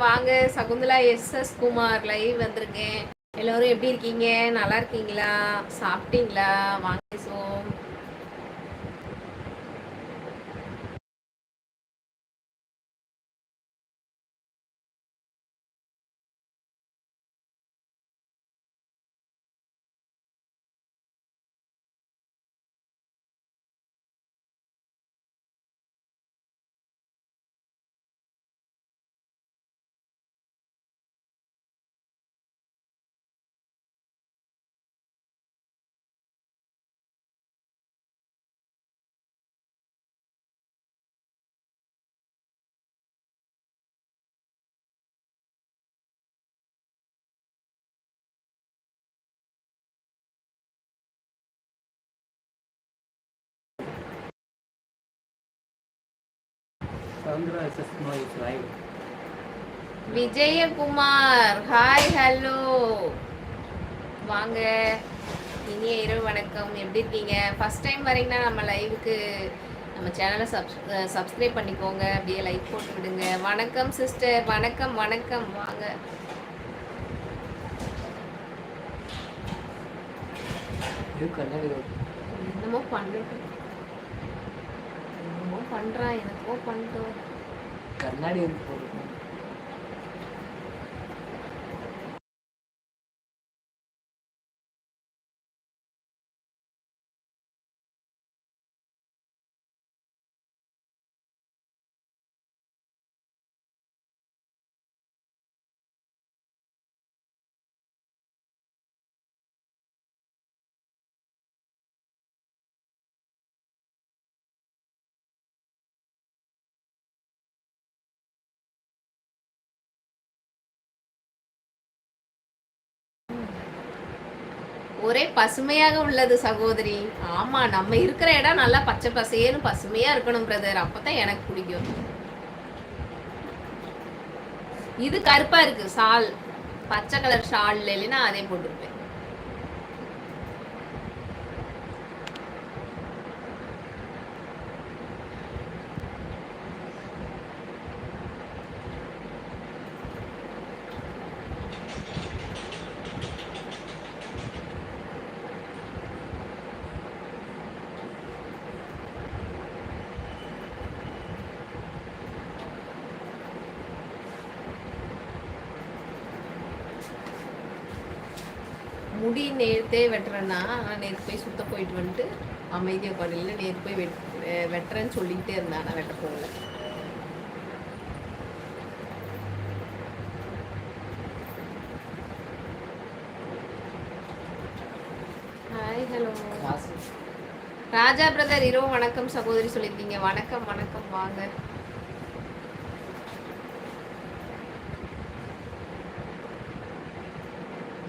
வாங்க. Shakuntala S. S. Kumar live வந்திருக்கேன். எல்லோரும் எப்படி இருக்கீங்க? நல்லா இருக்கீங்களா? சாப்பிட்டீங்களா? வாங்க விஜயகுமார் ஹாய் ஹலோ வாங்க. இனிய இரவு வணக்கம். எப்படி இருக்கீங்க? ஃபர்ஸ்ட் டைம் வரீங்கன்னா நம்ம லைவுக்கு நம்ம சேனலை சப் சப்ஸ்கிரைப் பண்ணிக்கோங்க. அப்படியே லைக் போட்டு விடுங்க. வணக்கம் சிஸ்டர் வணக்கம் வணக்கம். வாங்க. என்னமோ என்னமோ பண்ணுறான் எனக்கோ பண்ணிட்டோம் கண்ணாடி வந்து போட்டுருக்கோம் ஒரே பசுமையாக உள்ளது சகோதரி. ஆமா நம்ம இருக்கிற இடம் நல்லா பச்சை பசேன்னு பசுமையா இருக்கணும் பிரதர் அப்பதான் எனக்கு பிடிக்கும். இது கருப்பா இருக்கு ஷால் பச்சை கலர் ஷால் இல்லைன்னா அதே போட்டிருப்பேன். முடி நேர்த்தே வெட்டுறேன்னா நான் நேற்று போய் சுத்த போயிட்டு வந்துட்டு அமைதியாக உட்காந்து நேற்று போய் வெட் வெட்டுறேன்னு சொல்லிக்கிட்டே இருந்தேன் நான் வெட்ட போகல. ஹாய் ஹலோ ராஜா பிரதர் இரவு வணக்கம் சகோதரி சொல்லியிருக்கீங்க. வணக்கம் வணக்கம் வாங்க.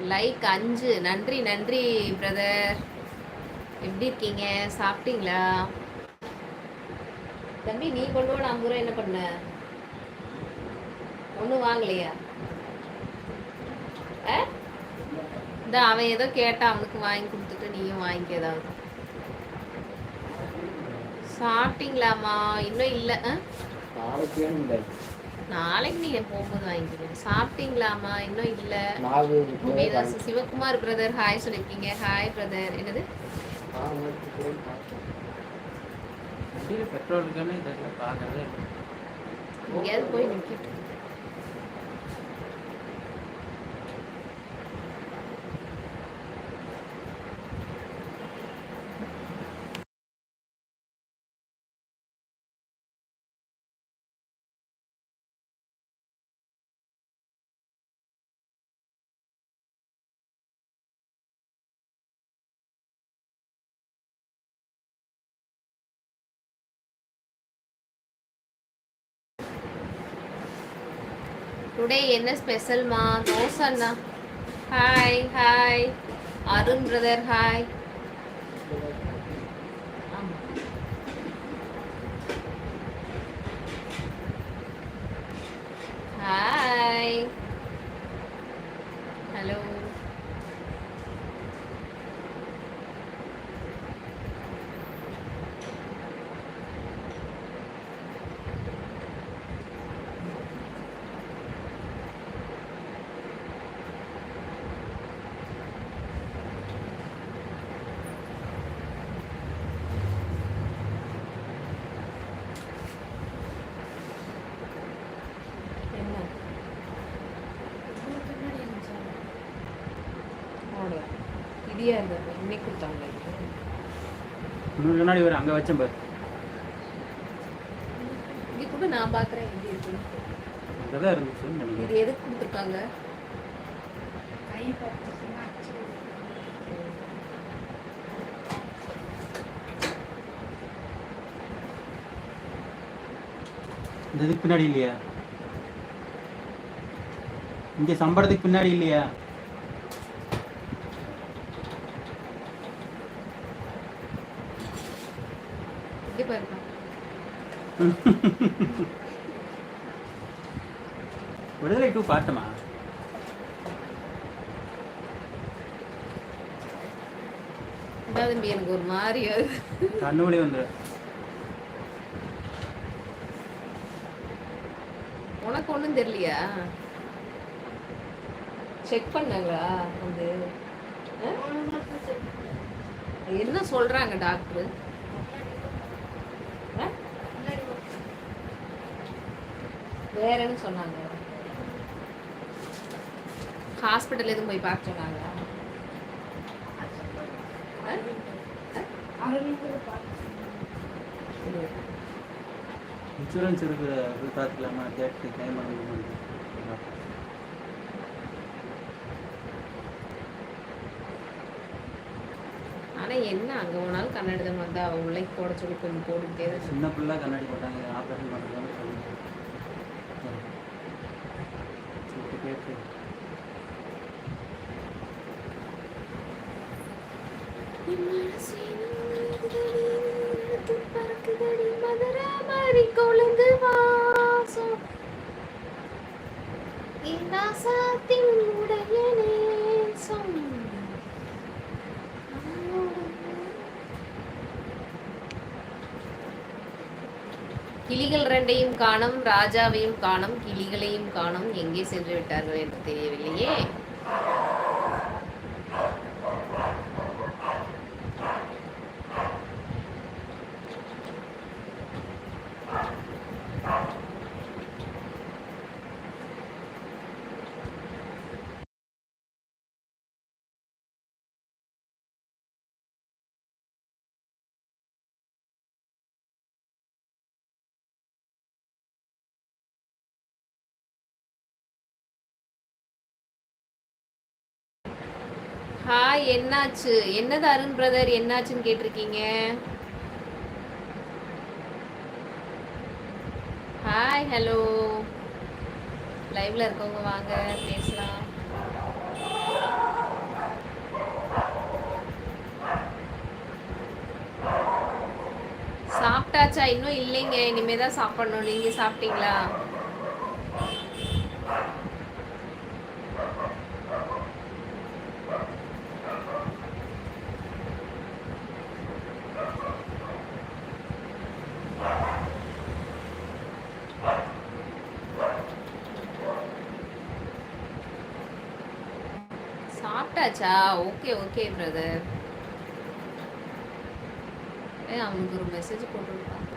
லைக் அஞ்சு. நன்றி நன்றி பிரதர் எப்படி இருக்கீங்க? சாப்பிட்டீங்களா? தம்பி நீ கொண்டு போன ஐம்பது ரூபா என்ன பண்ண? ஒன்றும் வாங்கலையா? இந்த அவன் ஏதோ கேட்டா அவனுக்கு வாங்கி கொடுத்துட்டு நீயும் வாங்கிக்க ஏதாவது. சாப்பிட்டீங்களாம்மா? இன்னும் இல்லை. ஆ? நாளைக்கு நீங்க போகும்போது வாங்கிக்கிறேன் சாப்பிட்டீங்களாம்மா? இன்னும் இல்ல. சிவகுமார் பிரதர் ஹாய் சொல்லிருக்கீங்க ஹாய் பிரதர் என்னது? பெட்ரோல். எங்கேயாவது போய் நிக்கிட்டு. டுடே என்ன ஸ்பெஷல்மா dosa hi hi Arun brother hi hi hello அமைதியா இருந்தாங்க இன்னைக்கு கொடுத்தாங்க. இன்னொரு கண்ணாடி அங்கே வச்சேன் பாரு. இது கூட நான் பாக்குறேன் எப்படி? இருக்குன்னு அங்கே தான் நினைக்கிறேன். இது எதுக்கு கொடுத்துருக்காங்க? கை இந்த இதுக்கு பின்னாடி இல்லையா? இங்கே சம்பளத்துக்கு பின்னாடி இல்லையா இங்க பாருங்க விடுதலை டூ பார்த்தமா தம்பி எனக்கு ஒரு மாதிரி. கண்ணு வலி வந்துடும் உனக்கு ஒண்ணும் தெரியலையா? செக் பண்ணாங்களா வந்து? என்ன சொல்றாங்க டாக்டர் வேற என்ன சொன்னாங்க ஹாஸ்பிட்டல் எதுவும் போய் பார்க்க சொன்னாங்களா? ஆ? இன்சூரன்ஸ் இருக்கிற பார்த்துக்கலாமா கேட்டு கிளைம் பண்ண முடியும் ஆனா என்ன அங்க போனாலும் கண்ணாடி தான் வந்தா அவ உள்ளே போட சொல்லி கொஞ்சம் போட்டுக்கிட்டே தான் சின்ன பிள்ளை கண்ணாடி போட்டாங்க ஆப்ரேஷன் பண்ணுறதுன்னு கிளிகள் ரெண்டையும் காணும் ராஜாவையும் காணும் கிளிகளையும் காணும் எங்கே சென்று விட்டார்கள் என்று தெரியவில்லையே? ஹாய் என்னாச்சு? என்னது அருண் பிரதர் என்னாச்சுன்னு கேட்டிருக்கீங்க? ஹாய் ஹலோ லைவ்ல இருக்கவங்க வாங்க பேசலாம். சாப்பிட்டாச்சா? இன்னும் இல்லைங்க. இனிமே தான் சாப்பிடணும். நீங்க சாப்பிட்டீங்களா? சாப்பிட்டாச்சா? ஓகே ஓகே பிரதர் ஏ அவனுக்கு ஒரு மெசேஜ் போட்டுருக்கான்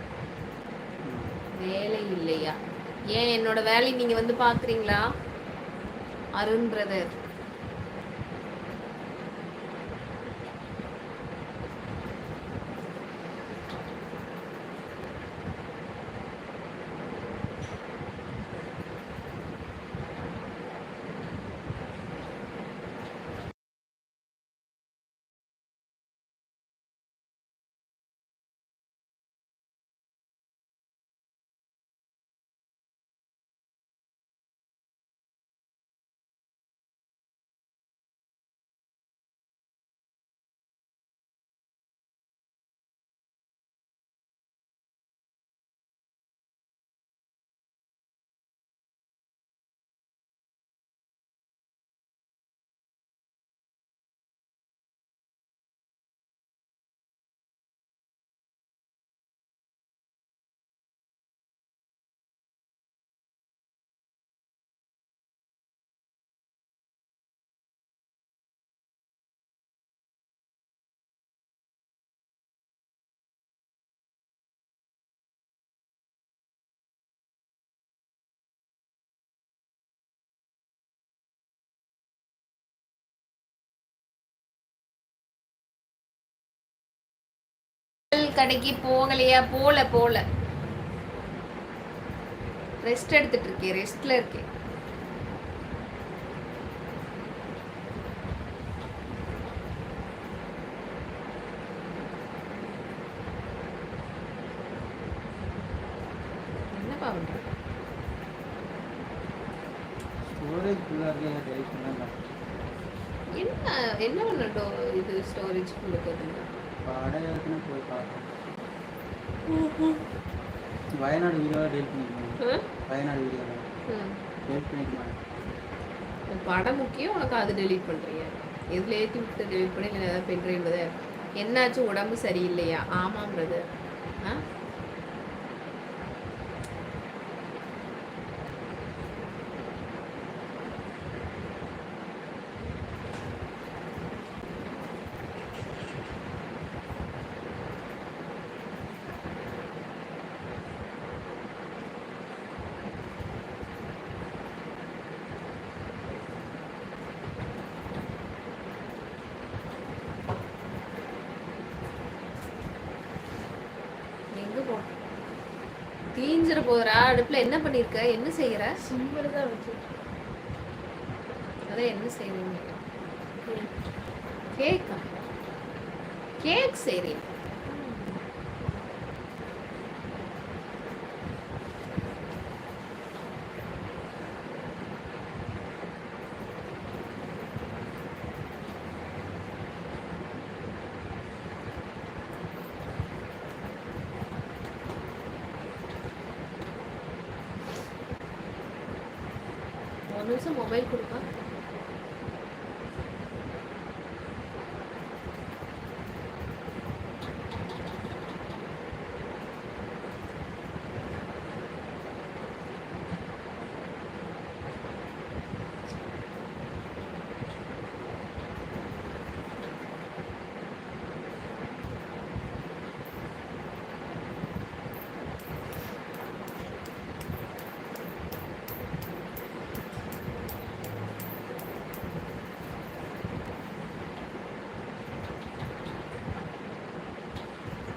வேலை இல்லையா? ஏன் என்னோட வேலையை நீங்க வந்து பாக்குறீங்களா அருண் பிரதர் கடைக்கு போகலையா? போல போல. ரெஸ்ட் எடுத்துட்டு இருக்கேன் ரெஸ்ட்ல இருக்கேன் என்னப்பா பண்ற ஸ்டோரேஜ் ஃபுல்லாக இருக்கே டெலிட் பண்ணலாம் என்ன என்ன பண்ணட்டும் இது ஸ்டோரேஜ் கொடுக்குறது படம் ஏற்கனவே போய் பார்க்கலாம் வயநாடு வீடியோவாக டெலிட் பண்ணிக்கலாம் வயநாடு வீடியோவை? டெலிட் பண்ணிக்கலாம் படம் முக்கியம் உனக்கு அது டெலீட் பண்றீங்க. எதுல ஏற்றி விட்டு டெலீட் பண்ணி இல்லை ஏதாவது பென்ட்ரைவ் பிரதர் என்னாச்சு உடம்பு சரியில்லையா? ஆமாம் பிரதர் ஆ எங்க போ தீஞ்சிர போறா அடுப்புல என்ன பண்ணிருக்க? என்ன செய்யற? சிம்பிள் தான் அதான் என்ன செய்றீங்க கேக்கா? கேக் செய்றீங்க ஒரு நிமிஷம் மொபைல் கொடுப்பா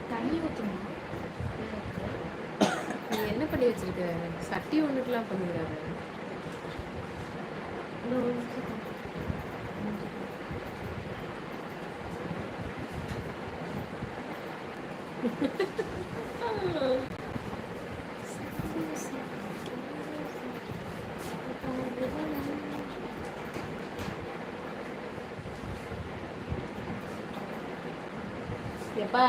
தண்ணி ஊற்றணும் நீ என்ன பண்ணி வச்சிருக்க. சட்டி ஒன்றுக்கெலாம் பண்ணுறாரு எப்பா?